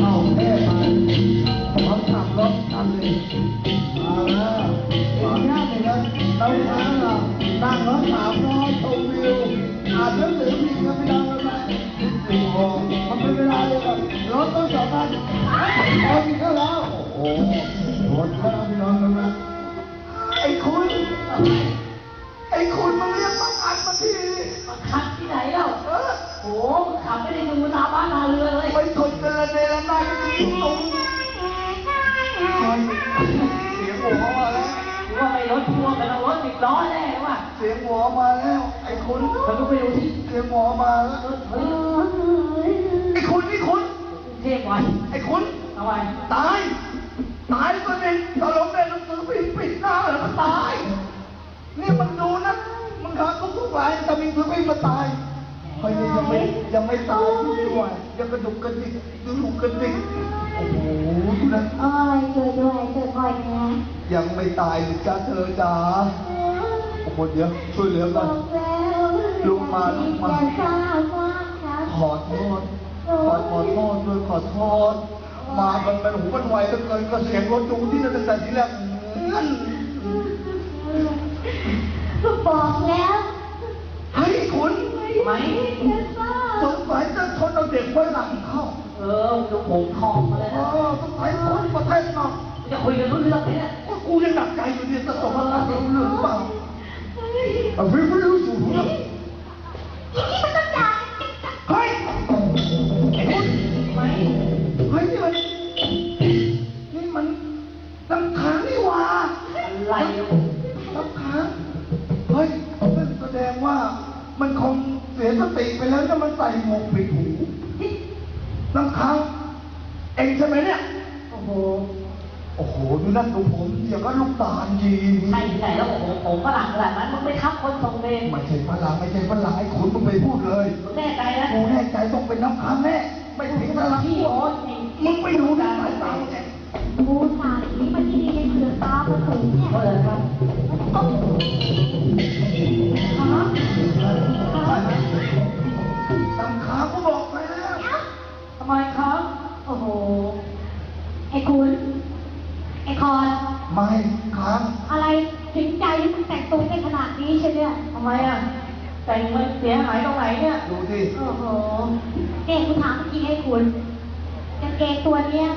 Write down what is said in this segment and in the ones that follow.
เอาแท้ไปพร้อมขับรถทำเลยมาแล้วอีกอย่างหนึ่งนะเราช้างอะนั่งรถสามล้อชมวิวอ่านหนังสือพิมพ์กันไม่ได้แล้วนะโอ้โหมันเป็นเวลาเลยครับรถต้องสองคันพอมีก็แล้วโอ้โหรถข้างล้องกั เสียงหัวมาแล้ว ไอ้คุณเราต้องไปดูที่เสียงหัวมาแล้วเฮ้ยไอ้คุณนี่คุณกรุงเทพวันไอ้คุณเอาไว้ตาย ตายตัวเองตอนลงในหนังสือพิมพ์ปิดหน้าแล้วมันตาย นี่มันดูนะมันทำทุกทุกๆรายแต่มีคือไม่มาตายเฮ้ยยังไม่ยังไม่ตายด้วยยังกระดุกกระดิกดูดุกกระดิกโอ้โหดูนะโอ้ยช่วยด้วยช่วยพ่อนะยังไม่ตายหรือจ้าเธอจ๋า โอ้โหเดี๋ยวช่วยเหลือบกัอนกแล้วลุกมาลุกมาอย่ทราบว่าครับขอโทษขอขอโทษด้วยขอโทษมามันมันหูมันไวเหลือเกินก็เสียงรถจูงที่จะตั้งแต่ทีแรกงั้นบอกแล้วเฮ้ยคุณไหมอย่ทราสบงสัยจะชนเอาเด็กไว้หลังเข้าเออมึงดูผมทองมาเลยเอนะอสงสัยคนประเทศนอกมึงจะคุยกันรู้เรื่องไหมเนี่ยก็กูยังหนักใจอยู่เนี่ยจะส่งมาการรู้เรื่องหรือเปล่า เอาพี่ไม่รู้สูงนะอย่างนี้มันต้องจ่ายเฮ้ยไอ้คุณไหมเฮ้ยนี่มันนี่มันน้ำค้างนี่หว่าอะไรอะน้ำค้างเฮ้ยนั่นแสดงว่ามันคงเสียสติไปแล้วถ้ามันใส่หมวกปิดหูน้ำค้างเองใช่ไหมเนี่ยโอ้โหโอ้โห ดูนั่นดูผมอย่างก็ลูกตาลยีใช่ที่ไหนแล้วผมผมฝรั่งขนาดนั้นมึงไม่ทับคนทรงเดนไม่ใช่ฝรั่งไม่ใช่ฝรั่งไอ้ขุนมึงไปพูดเลยมึงแน่ใจนะกูแน่ใจต้องเป็นน้ำค้างแน่ไม่ถึงฝรั่งพี่โอ๊ตจริงมึงไปดูนะสายตามึงเนี่ยกูถามนี่มันที่นี่เสือตาประตูเนี่ยเออครับ นาดนี้ใช่ไหมเนี่ยทำไมอะ แต่งมันเสียหายตรงไหนเนี่ย ดูสิโอ้โหเก่งกูถามเมื่อกี้ให้คุณกางเกงตัวเนี้ย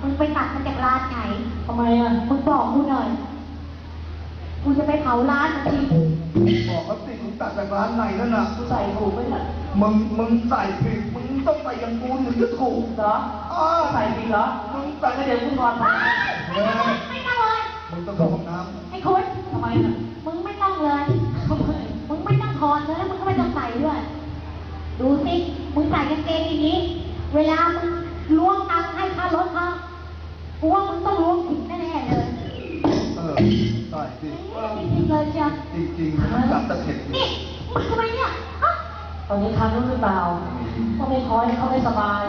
มึงไปตัดมาจากร้านไหนทำไมอะ มึงบอกกูหน่อย กูจะไปเผาร้านมันทีบอกเขาสิมึงตัดจากร้านไหนนั่นน่ะ กูใส่ถูกไหมล่ะมึง มึงใส่ผิด มึงต้องใส่อย่างกูถึงจะถูกเหรออ้าวใส่ผิดเหรอ มึงใส่ใส่ก็เดี๋ยวกูถอดมาเออไม่ต้องเลย มึงต้องเข้าห้องน้ไอ้คุณทำไมอะ มึงไม่ต้องเลย ดูสิมึงใส่กางเกงอย่างนี้ เวลามึงล้วงตังค์ให้ค่ารถเขากูว่ามึงต้องล้วงผิดแน่ๆเลยำเออใส่สิจริงๆเลยจ้ะจริงๆมึงตัดตะเข็บนี่มึงทำไมเนี่ยฮะตอนนี้ทำรู้หรือเปล่าก็ไม่คอยให้เขาได้สบาย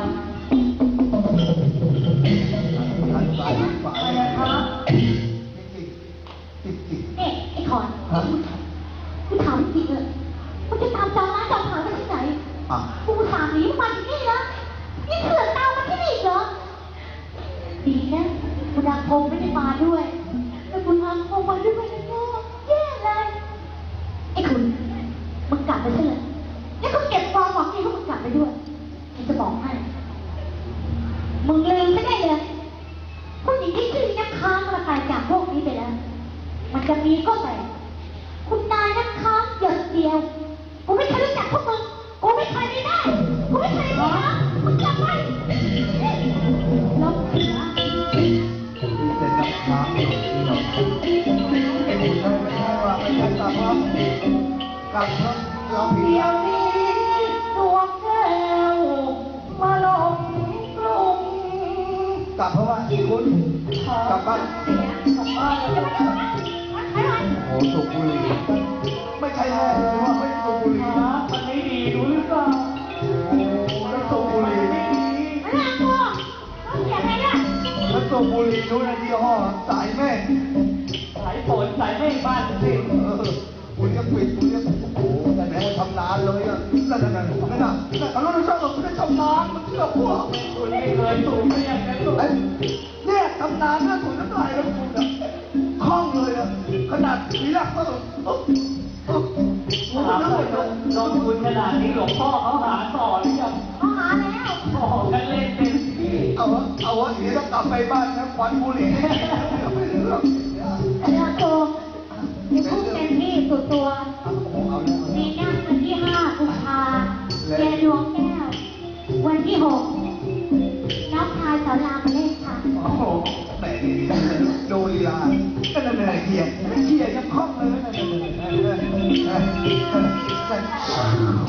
คงพงไม่ได้มาด้วย แต่คุณนางพงมาด้วยนะโง่แย่เลยไอ้คุณมึงกลับไปซะเลยแล้วก็เก็บความหวังดีของมึงกลับไปด้วยฉันจะบอกให้ มึงลืมไม่ได้เลยผู้หญิงที่ชื่อนักค้างประกาศจากโลกนี้ไปแล้ว มันจะมีก็แต่คุณนายนักค้างหยดเดียว กับรับเราผิดเดี๋ยวนี้ดวงแก้วมาหลงกลุ่มกลับเพราะว่าอีคุณกลับบ้านเสียกลับบ้านจะไม่ได้ไหมใช่ไหมโสูบบุรีไม่ใช่แน่ผมว่าไม่สูบบุรีมันไม่ดีรู้หรือเปล่าโอ้แล้วสูบบุรีไม่ดีไม่น่ากลัวต้องเสียไปเนี่ยแล้วสูบบุรี่รู้นะยี่ห้อสายแม่สายฝนสายไม่บ้านสิเออคุณจะปิด นั่นนั่นนั่นนั่นน่ะเอาลูกชอบกับคุณได้ชำนาญมันเชื่อพวกคุณไม่เคยสูงไม่อยากได้สูงเนี่ยตำนานน่าสูงน้ำลายแล้วคุณอะคล่องเลยอะขนาดนี้ละก็ตุ๊บตุ๊บถามเลยโดนคุณขนาดนี้หลวงพ่อเขาหาต่อหรือยังเขาหาแล้วบอกกันเล่นเป็นที่เอาวะเอาวะเดี๋ยวต้องกลับไปบ้านนะควันบุหรี่ไม่เลือกแล้วโตนี่พูดเต็มที่สุนตัว วันที่หกน้องชายสอนรามาเล่นค่ะ โอ้โหแหมดูลีลาก็ดำเนินเกียร์เกียร์ยังคล่องเลยนะ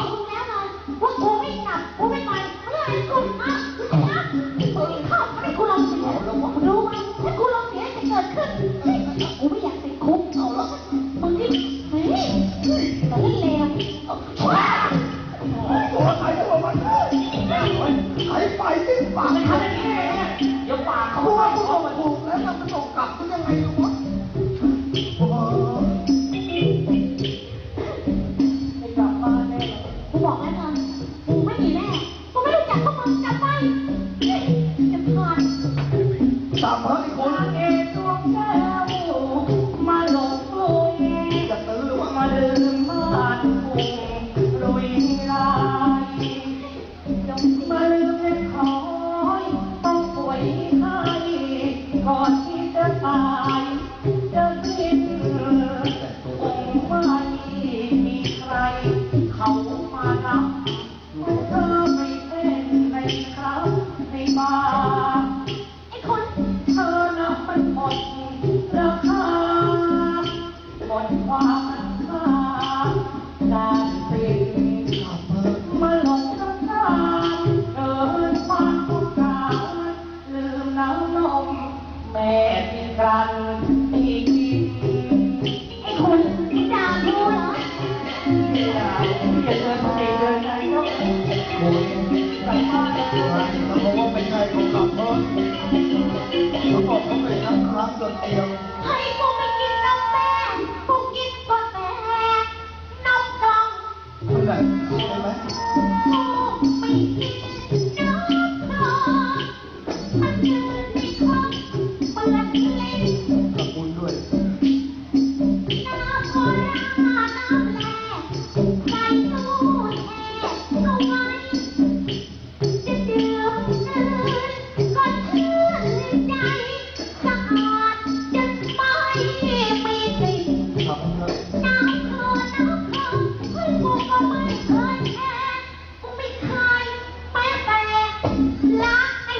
บอกเอแล้วไงว่ากูไม่กลับกูไม่ไปไม่ให้กูนะนะกูไม่เขาไม่กูลงเสียรู้ไหมถ้ากูลงเสียจะเกิดขึ้นกูไม่อยากติคุกมึงนี่เฮ้ยแต่เล่นเลวว้า ไปไปที่ป Wow. Thank you.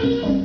Thank you.